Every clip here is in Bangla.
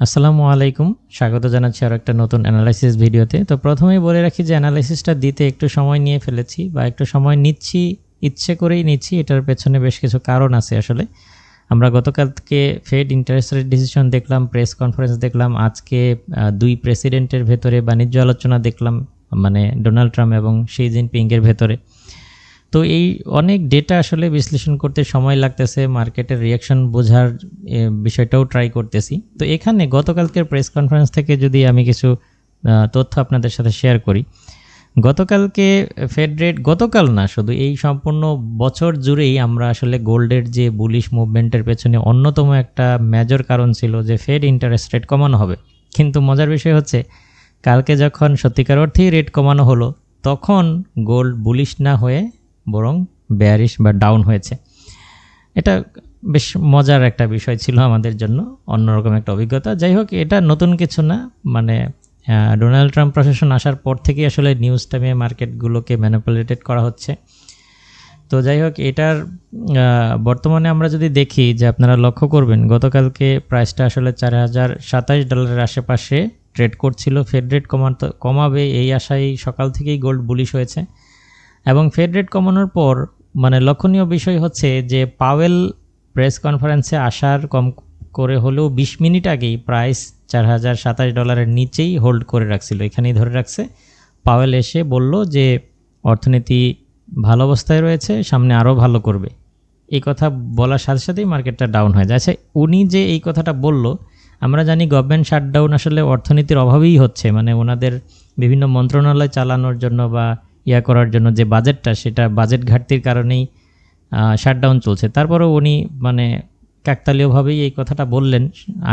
আসসালামু আলাইকুম। স্বাগত জানাচ্ছি আরও একটা নতুন অ্যানালাইসিস ভিডিওতে। তো প্রথমেই বলে রাখি যে অ্যানালাইসিসটা দিতে একটু সময় নিয়ে ফেলেছি বা একটু সময় নিচ্ছি, ইচ্ছে করেই নিচ্ছি, এটার পেছনে বেশ কিছু কারণ আছে আসলে। আমরা গতকালকে ফেড ইন্টারেস্ট রেট ডিসিশন দেখলাম প্রেস কনফারেন্স দেখলাম, আজকে দুই প্রেসিডেন্টের ভেতরে বাণিজ্য আলোচনা দেখলাম মানে ডোনাল্ড ট্রাম্প এবং শি জিনপিংয়ের ভেতরে। তো এই অনেক ডেটা আসলে বিশ্লেষণ করতে সময় লাগতেছে মার্কেটের রিয়াকশন বোঝার বিষয়টাও ট্রাই করতেছি। তো এখানে গতকালকের প্রেস কনফারেন্স থেকে যদি আমি কিছু তথ্য আপনাদের সাথে শেয়ার করি। গতকালকে ফেড রেট গতকাল না, শুধু এই সম্পূর্ণ বছর জুড়েই আমরা আসলে গোল্ডের যে বুলিশ মুভমেন্টের পেছনে অন্যতম একটা মেজর কারণ ছিল যে ফেড ইন্টারেস্ট রেট কমানো হবে। কিন্তু মজার বিষয় হচ্ছে, কালকে যখন সত্যিকার অর্থেই রেট কমানো হলো, তখন গোল্ড বুলিশ না হয়ে বরং বেয়ারিশ বা ডাউন হয়েছে। এটা বেশ মজার একটা বিষয় ছিল আমাদের জন্য, অন্যরকম একটা অভিজ্ঞতা। যাই হোক, এটা নতুন কিছু না মানে ডোনাল্ড ট্রাম্প প্রশাসন আসার পর থেকেই আসলে নিউজ টাইমে মার্কেটগুলোকে ম্যানিপুলেটেড করা হচ্ছে। তো যাই হোক, এটার বর্তমানে আমরা যদি দেখি যে আপনারা লক্ষ্য করবেন, গতকালকে প্রাইসটা আসলে চার হাজার সাতাশ ডলারের আশেপাশে ট্রেড করছিল। ফেড রেট কমাতে, কমাবে এই আশায় সকাল থেকেই গোল্ড বুলিশ হয়েছে। এবং ফেড রেট কমানোর পর মানে লক্ষণীয় বিষয় হচ্ছে যে পাওয়েল প্রেস কনফারেন্সে আসার কম করে হলেও বিশ মিনিট আগেই প্রাইস চার হাজার সাতাশ ডলারের নিচেই হোল্ড করে রাখছিল। এখানেই ধরে রাখছে। পাওয়েল এসে বলল যে অর্থনীতি ভালো অবস্থায় রয়েছে, সামনে আরও ভালো করবে। এই কথা বলার সাথে সাথেই মার্কেটটা ডাউন হয়ে যায়। আচ্ছা উনি যে এই কথাটা বলল, আমরা জানি গভর্নমেন্ট শাটডাউন আসলে অর্থনীতির অভাবেই হচ্ছে। মানে ওনাদের বিভিন্ন মন্ত্রণালয় চালানোর জন্য বা ইয়া করার জন্য যে বাজেটটা, সেটা বাজেট ঘাটতির কারণেই শাটডাউন চলছে। তারপরেও উনি মানে কাকতালীয়ভাবেই এই কথাটা বললেন।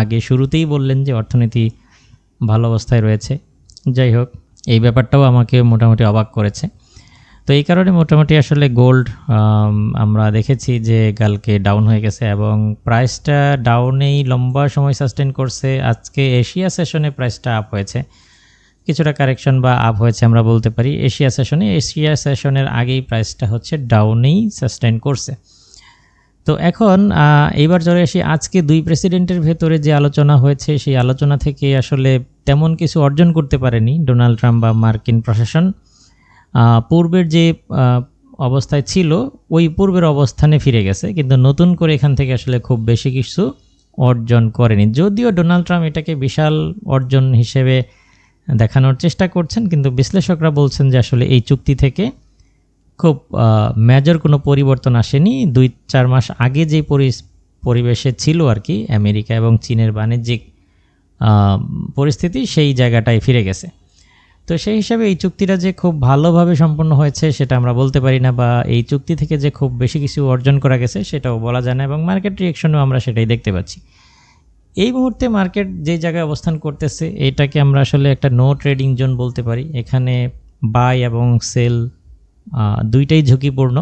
আগে শুরুতেই বললেন যে অর্থনীতি ভালো অবস্থায় রয়েছে। যাই হোক, এই ব্যাপারটাও আমাকে মোটামুটি অবাক করেছে। তো এই কারণে মোটামুটি আসলে গোল্ড আমরা দেখেছি যে কালকে ডাউন হয়ে গেছে এবং প্রাইসটা ডাউনেই লম্বা সময় সাস্টেন করছে। আজকে এশিয়া সেশনে প্রাইসটা আপ হয়েছে। কিছুটা কারেকশন বা আপ হয়েছে আমরা বলতে পারি। এশিয়া সেশনে এশিয়া সেশনের আগেই প্রাইসটা হচ্ছে ডাউনেই সাস্টেন করছে। তো এখন এইবার চলে আসি। আজকে দুই প্রেসিডেন্টের ভেতরে যে আলোচনা হয়েছে, সেই আলোচনা থেকে আসলে তেমন কিছু অর্জন করতে পারেনি ডোনাল্ড ট্রাম্প বা মার্কিন প্রশাসন। পূর্বের যে অবস্থায় ছিল, ওই পূর্বের অবস্থানে ফিরে গেছে, কিন্তু নতুন করে এখান থেকে আসলে খুব বেশি কিছু অর্জন করেনি। যদিও ডোনাল্ড ট্রাম্প এটাকে বিশাল অর্জন হিসেবে দেখানোর চেষ্টা করছেন, কিন্তু বিশ্লেষকরা বলছেন যে আসলে এই চুক্তি থেকে খুব মেজর কোনো পরিবর্তন আসেনি। দুই, চার মাস আগে যে পরিবেশে ছিল আর কি, আমেরিকা এবং চীনের বাণিজ্যিক পরিস্থিতি, সেই জায়গাটায় ফিরে গেছে। তো সেই হিসাবে এই চুক্তিটা যে খুব ভালোভাবে সম্পন্ন হয়েছে সেটা আমরা বলতে পারি না, বা এই চুক্তি থেকে যে খুব বেশি কিছু অর্জন করা গেছে সেটাও বলা যায় না, এবং মার্কেট রিয়েকশনেও আমরা সেটাই দেখতে পাচ্ছি। এই মুহূর্তে মার্কেট যে জায়গায় অবস্থান করতেছে, এটাকে আমরা আসলে একটা নো ট্রেডিং জোন বলতে পারি। এখানে বাই এবং সেল দুইটাই ঝুঁকিপূর্ণ।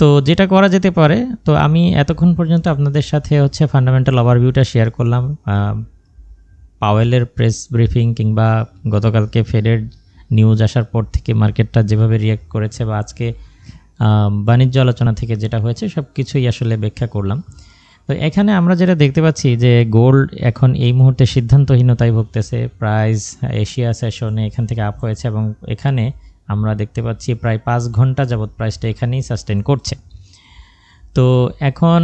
তো যেটা করা যেতে পারে, তো আমি এতক্ষণ পর্যন্ত আপনাদের সাথে হচ্ছে ফান্ডামেন্টাল ওভারভিউটা শেয়ার করলাম। পাওয়েলের প্রেস ব্রিফিং কিংবা গতকালকে ফেডের নিউজ আসার পর থেকে মার্কেটটা যেভাবে রিয়াক্ট করেছে বা আজকে বাণিজ্য আলোচনা থেকে যেটা হয়েছে সব কিছুই আসলে ব্যাখ্যা করলাম। তো এখানে আমরা যেটা দেখতে পাচ্ছি যে গোল্ড এখন এই মুহূর্তে সিদ্ধান্তহীনতায় ভুগতেছে। প্রাইস এশিয়া সেশনে এখান থেকে আপ হয়েছে এবং এখানে আমরা দেখতে পাচ্ছি প্রায় পাঁচ ঘণ্টা যাবৎ প্রাইসটা এখানেই সাস্টেন করছে। তো এখন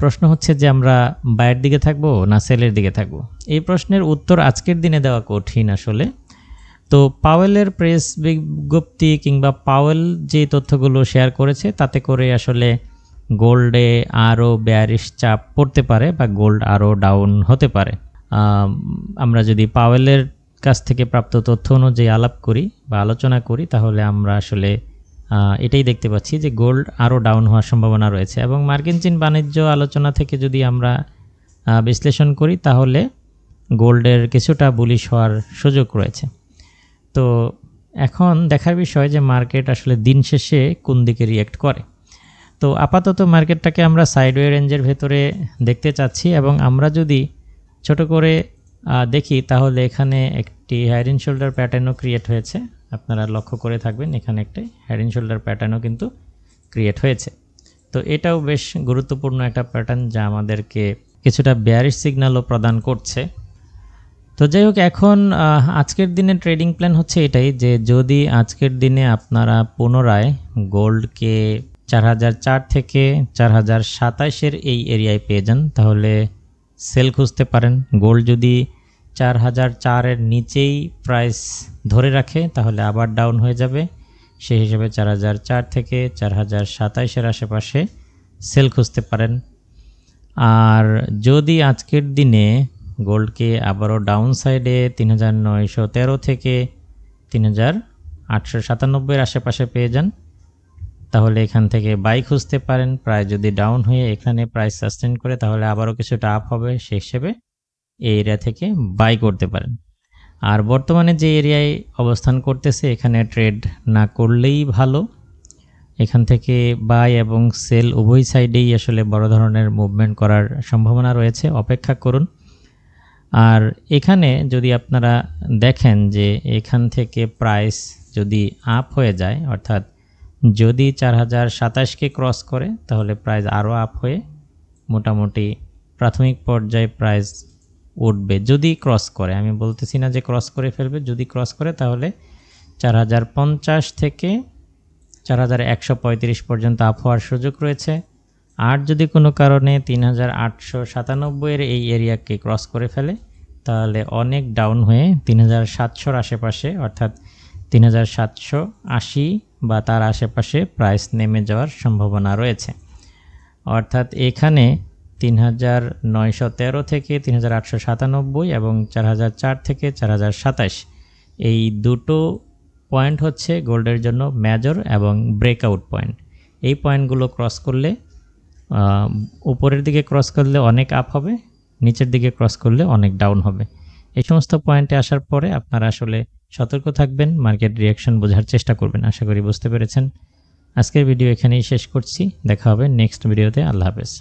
প্রশ্ন হচ্ছে যে আমরা বায়ের দিকে থাকব না সেলের দিকে থাকব? এই প্রশ্নের উত্তর আজকের দিনে দেওয়া কঠিন আসলে। তো পাওয়েলের প্রেস বিজ্ঞপ্তি কিংবা পাওয়েল যে তথ্যগুলো শেয়ার করেছে, তাতে করে আসলে গোল্ডে আরও বেয়ারিশ চাপ পড়তে পারে বা গোল্ড আরও ডাউন হতে পারে। আম, আমরা যদি পাওয়েলের কাছ থেকে প্রাপ্ত তথ্য অনুযায়ী আলাপ করি বা আলোচনা করি তাহলে আমরা আসলে এটাই দেখতে পাচ্ছি যে গোল্ড আরও ডাউন হওয়ার সম্ভাবনা রয়েছে এবং মার্কিন চীন বাণিজ্য আলোচনা থেকে যদি আমরা বিশ্লেষণ করি তাহলে গোল্ডের কিছুটা বুলিশ হওয়ার সুযোগ রয়েছে। তো এখন দেখার বিষয় যে মার্কেট আসলে দিন শেষে কোন দিকে রিয়েক্ট করে। তো আপাতত মার্কেটটাকে আমরা সাইডওয়ে রেঞ্জের ভেতরে দেখতে চাচ্ছি এবং আমরা যদি ছোট করে দেখি, তাহলে এখানে একটি হেড ইন শোল্ডার প্যাটার্নও ক্রিয়েট হয়েছে। আপনারা লক্ষ্য করে থাকবেন, এখানে একটি হেড ইন শোল্ডার প্যাটার্নও কিন্তু ক্রিয়েট হয়েছে। তো এটাও বেশ গুরুত্বপূর্ণ একটা প্যাটার্ন যা আমাদেরকে কিছুটা বেয়ারিশ সিগন্যালও প্রদান করছে। তো যাই হোক, এখন আজকের দিনে ট্রেডিং প্ল্যান হচ্ছে এটাই যে যদি আজকের দিনে আপনারা পুনরায় গোল্ডকে চার হাজার চার থেকে চার হাজার সাতাইশের এই এরিয়ায় পেয়ে যান। তাহলে সেল খুঁজতে পারেন। গোল্ড যদি চার হাজার চারের নিচেই প্রাইস ধরে রাখে, তাহলে আবার ডাউন হয়ে যাবে। সেই হিসেবে চার হাজার চার থেকে চার হাজার সাতাইশের আশেপাশে সেল খুঁজতে পারেন। আর যদি আজকের দিনে গোল্ডকে আবারও ডাউন সাইডে তিন হাজার নয়শো তেরো থেকে তিন হাজার আটশো সাতানব্বইয়ের আশেপাশে পেয়ে যান তাহলে এখান থেকে বাই খুঁজতে পারেন। প্রায় যদি ডাউন হয়ে এখানে প্রাইস সাস্টেন করে, তাহলে আবারও কিছুটা আপ হবে সেই হিসেবে এই এরিয়া থেকে বাই করতে পারেন। আর বর্তমানে যে এরিয়ায় অবস্থান করতেছে, এখানে ট্রেড না করলেই ভালো। এখান থেকে বাই এবং সেল উভয় সাইডেই আসলে বড় ধরনের মুভমেন্ট করার সম্ভাবনা রয়েছে। অপেক্ষা করুন। আর এখানে যদি আপনারা দেখেন যে এখান থেকে প্রাইস যদি আপ হয়ে যায়, অর্থাৎ যদি চার হাজার সাতাশকে ক্রস করে, তাহলে প্রাইস আরও আপ হয়ে মোটামুটি প্রাথমিক পর্যায়ে প্রাইস উঠবে। যদি ক্রস করে, আমি বলতেছি না যে ক্রস করে ফেলবে, যদি ক্রস করে, তাহলে চার হাজার পঞ্চাশ থেকে চার হাজার একশো পঁয়ত্রিশ পর্যন্ত আপ হওয়ার সুযোগ রয়েছে। আর যদি কোনো কারণে তিন হাজার আটশো সাতানব্বইয়ের এই এরিয়াকে ক্রস করে ফেলে, তাহলে অনেক ডাউন হয়ে তিন হাজার সাতশোর আশেপাশে, অর্থাৎ তিন হাজার সাতশো আশি বা তার আশেপাশে প্রাইস নেমে যাওয়ার সম্ভাবনা রয়েছে। অর্থাৎ এখানে তিন হাজার নয়শো তেরো থেকে তিন হাজার আটশো সাতানব্বই এবং চার হাজার চার থেকে চার হাজার সাতাশ এই দুটো পয়েন্ট হচ্ছে গোল্ডের জন্য মেজর এবং ব্রেকআউট পয়েন্ট এই পয়েন্টগুলো ক্রস করলে উপরের দিকে ক্রস করলে অনেক আপ হবে, নিচের দিকে ক্রস করলে অনেক ডাউন হবে। এই সমস্ত পয়েন্টে আসার পরে আপনারা আসলে সতর্ক থাকবেন, মার্কেট রিয়াকশন বোঝার চেষ্টা করবেন, আশা করি বুঝতে পেরেছেন। আজকের ভিডিও এখানেই শেষ করছি, দেখা হবে নেক্সট ভিডিওতে আল্লাহ হাফেজ।